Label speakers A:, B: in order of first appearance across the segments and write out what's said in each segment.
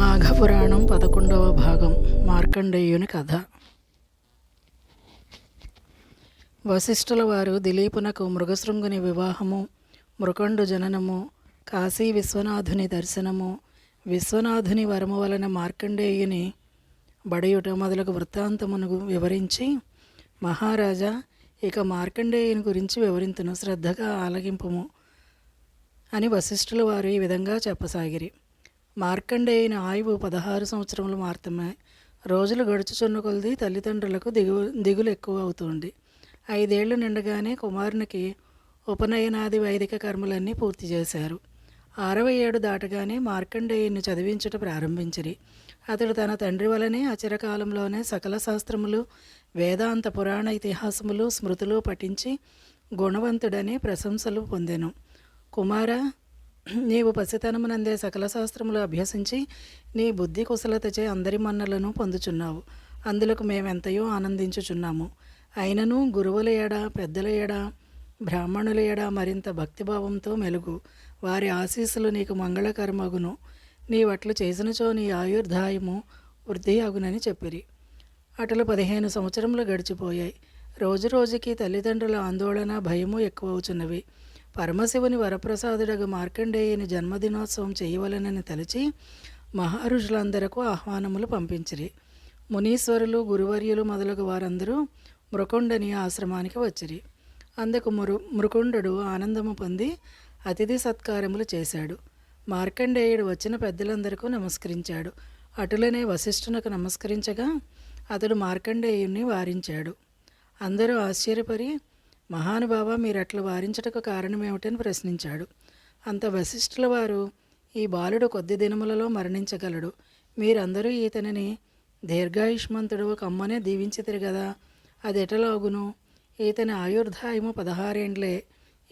A: మాఘపురాణం పదకొండవ భాగం మార్కండేయుని కథ. వశిష్ఠుల వారు దిలీపునకు మృగశృంగుని వివాహము మృకండు జననము కాశీ విశ్వనాథుని దర్శనము విశ్వనాథుని వరము వలన మార్కండేయుని బడియుట మొదలగు వృత్తాంతమును వివరించి మహారాజా ఇక మార్కండేయుని గురించి వివరింతును శ్రద్ధగా ఆలగింపుము అని వశిష్ఠుల వారు ఈ విధంగా చెప్పసాగిరి. మార్కండేయుని ఆయువు పదహారు సంవత్సరములు మాత్రమే. రోజులు గడుచుచున్న కొలది తల్లిదండ్రులకు దిగు దిగులు ఎక్కువ అవుతుంది ఐదేళ్ళు నిండగానే కుమారునికి ఉపనయనాది వైదిక కర్మలన్నీ పూర్తి చేశారు. ఆరవ ఏడు దాటగానే మార్కండేయుని చదివించుట ప్రారంభించిరి. అతడు తన తండ్రి వలనే అచిరకాలంలోనే సకల శాస్త్రములు వేదాంత పురాణ ఇతిహాసములు స్మృతులు పఠించి గుణవంతుడని ప్రశంసలు పొందెను. కుమార నీవు పసితనమునందే సకల శాస్త్రములు అభ్యసించి నీ బుద్ధి కుశలతచే అందరి మన్నలను పొందుచున్నావు. అందులకు మేమెంతయో ఆనందించుచున్నాము. అయినను గురువుల ఎడ పెద్దల ఎడ బ్రాహ్మణుల ఎడ మరింత భక్తిభావంతో మెలుగు. వారి ఆశీస్సులు నీకు మంగళకరమగును. నీవట్లు చేసినచో నీ ఆయుర్దాయము వృద్ధి అగునని చెప్పిరి. అటలు పదిహేను సంవత్సరములు గడిచిపోయాయి. రోజు రోజుకి తల్లిదండ్రుల ఆందోళన భయము ఎక్కువవుచున్నవి. పరమశివుని వరప్రసాదుడగు మార్కండేయుని జన్మదినోత్సవం చేయవలనని తలచి మహారుషులందరకు ఆహ్వానములు పంపించిరి. మునీశ్వరులు గురువర్యులు మొదలగు వారందరూ మృకుండని ఆశ్రమానికి వచ్చిరి. అందుకు మృ మృకుండు ఆనందము పొంది అతిథి సత్కారములు చేశాడు. మార్కండేయుడు వచ్చిన పెద్దలందరికీ నమస్కరించాడు. అటులనే వశిష్ఠునకు నమస్కరించగా అతడు మార్కండేయుణ్ణి వారించాడు. అందరూ ఆశ్చర్యపరి మహానుభావ మీరట్లు వారించటకు కారణమేమిటని ప్రశ్నించాడు. అంత వశిష్ఠుల వారు ఈ బాలుడు కొద్ది దినములలో మరణించగలడు. మీరందరూ ఈతనని దీర్ఘాయుష్మంతుడు కమ్మనే దీవించితిరు కదా అది ఎటలాగును? ఈతని ఆయుర్దాయము పదహారేండ్లే.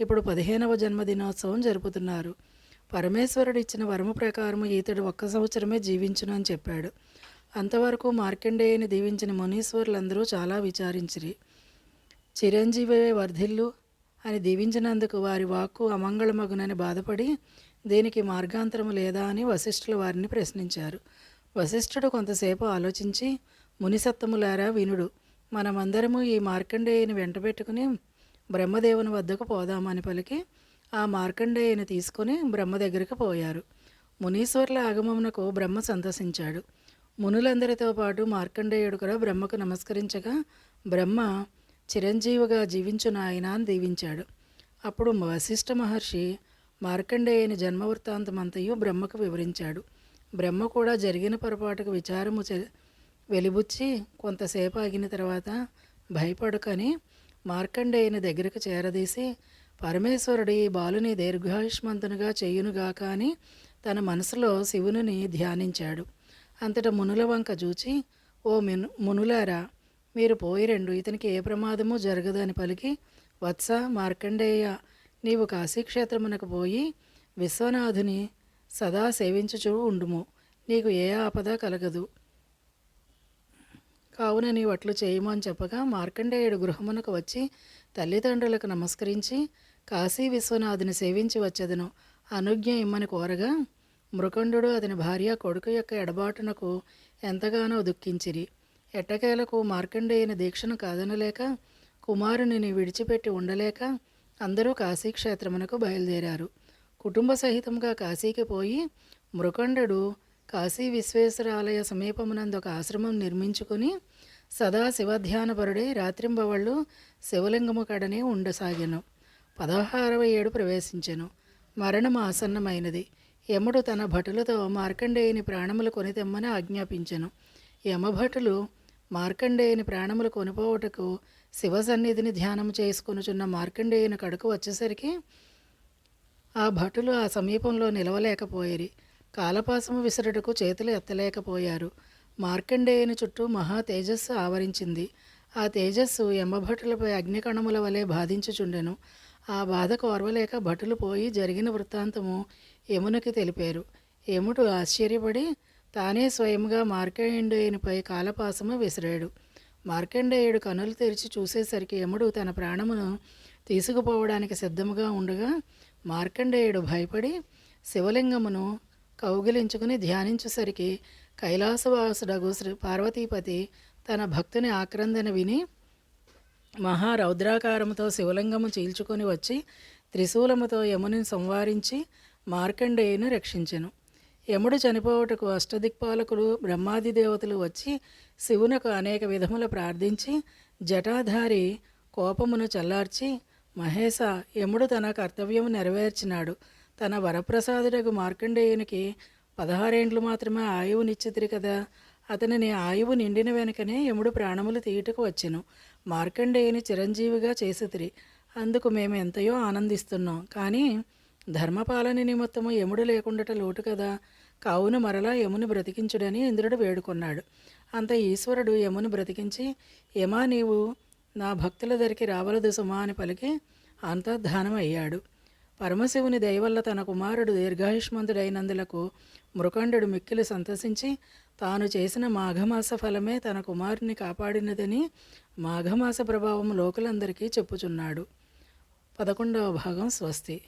A: ఇప్పుడు పదిహేనవ జన్మదినోత్సవం జరుపుతున్నారు. పరమేశ్వరుడు ఇచ్చిన వరము ప్రకారం ఈతడు ఒక్క సంవత్సరమే జీవించును అని చెప్పాడు. అంతవరకు మార్కండేయుని దీవించిన మునీశ్వరులందరూ చాలా విచారించిరి. చిరంజీవే వర్ధిల్లు అని దీవించినందుకు వారి వాక్కు అమంగళమగునని బాధపడి దీనికి మార్గాంతరము లేదా అని వశిష్ఠులు వారిని ప్రశ్నించారు. వశిష్ఠుడు కొంతసేపు ఆలోచించి మునిసత్తములారా వినుడు మనమందరము ఈ మార్కండేయుని వెంటబెట్టుకుని బ్రహ్మదేవుని వద్దకు పోదామని పలికి ఆ మార్కండేయుని తీసుకుని బ్రహ్మ దగ్గరికి పోయారు. మునీశ్వర్ల ఆగమమునకు బ్రహ్మ సంతసించాడు. మునులందరితో పాటు మార్కండేయుడు కూడా బ్రహ్మకు నమస్కరించగా బ్రహ్మ చిరంజీవిగా జీవించిన ఆయన అని దీవించాడు. అప్పుడు వశిష్ఠ మహర్షి మార్కండేయుని జన్మవృత్తాంతమంతయు బ్రహ్మకు వివరించాడు. బ్రహ్మ కూడా జరిగిన పొరపాటుకు విచారము చె- వెలిబుచ్చి కొంతసేపు ఆగిన తర్వాత భయపడుకని మార్కండేయుని దగ్గరకు చేరదీసి పరమేశ్వరుడి బాలుని దీర్ఘాయుష్మంతునిగా చేయునుగాక అని తన మనసులో శివుని ధ్యానించాడు. అంతట మునుల వంక చూచి ఓ మిను మునులారా మీరు పోయి రెండు ఇతనికి ఏ ప్రమాదము జరగదని పలికి వత్స మార్కండేయ నీవు కాశీక్షేత్రమునకు పోయి విశ్వనాథుని సదా సేవించుచు ఉండుము. నీకు ఏ ఆపద కలగదు. కావున నీవు అట్లు చేయము అని చెప్పగా మార్కండేయుడు గృహమునకు వచ్చి తల్లిదండ్రులకు నమస్కరించి కాశీ విశ్వనాథుని సేవించి వచ్చేదను. అనుజ్ఞ ఇమ్మని కోరగా మృకండు అతని భార్య కొడుకు యొక్క ఎడబాటునకు ఎంతగానో దుఃఖించిరి. ఎట్టకేలకు మార్కండేయుని దీక్షను కాదనలేక కుమారునిని విడిచిపెట్టి ఉండలేక అందరూ కాశీక్షేత్రమునకు బయలుదేరారు. కుటుంబ సహితంగా కాశీకి పోయి మృకండు కాశీ విశ్వేశ్వరాలయ సమీపమునందు ఒక ఆశ్రమం నిర్మించుకుని సదా శివధ్యానపరుడే రాత్రింబవళ్ళు శివలింగము కడనే ఉండసాగాను. పదహారవ ఏడు ప్రవేశించెను. మరణం ఆసన్నమైనది. యముడు తన భటులతో మార్కండేయుని ప్రాణములు కొని తెమ్మని ఆజ్ఞాపించెను. యమభటులు మార్కండేయుని ప్రాణములు కొనిపోవటకు శివ సన్నిధిని ధ్యానం చేసుకొనుచున్న మార్కండేయుని కడుకు వచ్చేసరికి ఆ భటులు ఆ సమీపంలో నిలవలేకపోయిరి. కాలపాసము విసరటకు చేతులు ఎత్తలేకపోయారు. మార్కండేయుని చుట్టూ మహా తేజస్సు ఆవరించింది. ఆ తేజస్సు యమభటులపై అగ్నికణముల వలె బాధించుచుండెను. ఆ బాధ కోరవలేక భటులు పోయి జరిగిన వృత్తాంతము యమునికి తెలిపారు. యముడు ఆశ్చర్యపడి తానే స్వయంగా మార్కండేయునిపై కాలపాసము విసిరాడు. మార్కండేయుడు కనులు తెరిచి చూసేసరికి యముడు తన ప్రాణమును తీసుకుపోవడానికి సిద్ధముగా ఉండగా మార్కండేయుడు భయపడి శివలింగమును కౌగిలించుకుని ధ్యానించేసరికి కైలాసవాసుడగు శ్రీ పార్వతీపతి తన భక్తుని ఆక్రందన విని మహారౌద్రాకారముతో శివలింగము చీల్చుకొని వచ్చి త్రిశూలముతో యముని సంవారించి మార్కండేయుని రక్షించెను. యముడు చనిపోవుటకు అష్టదిక్పాలకులు బ్రహ్మాది దేవతలు వచ్చి శివునకు అనేక విధముల ప్రార్థించి జటాధారి కోపమును చల్లార్చి మహేశ యముడు తన కర్తవ్యము నెరవేర్చినాడు. తన వరప్రసాదుడకు మార్కండేయునికి పదహారేండ్లు మాత్రమే ఆయువునిచ్చితిరి కదా అతనిని ఆయువు నిండిన వెనుకనే యముడు ప్రాణములు తీయుటకు వచ్చెను. మార్కండేయుని చిరంజీవిగా చేసితిరి. అందుకు మేము ఎంతయో ఆనందిస్తున్నాం. కానీ ధర్మపాలన నిమిత్తము యముడు లేకుండాట లోటు కదా కావున మరలా యముని బ్రతికించుడని ఇంద్రుడు వేడుకొన్నాడు. అంత ఈశ్వరుడు యముని బ్రతికించి యమా నీవు నా భక్తుల దరికి రావలదు సుమా అని పలికి అంతర్ధానం అయ్యాడు. పరమశివుని దయవల్ల తన కుమారుడు దీర్ఘాయుష్మంతుడైనందులకు మృకండు మిక్కిలి సంతసించి తాను చేసిన మాఘమాస ఫలమే తన కుమారుని కాపాడినదని మాఘమాస ప్రభావం లోకులందరికీ చెప్పుచున్నాడు. పదకొండవ భాగం స్వస్తి.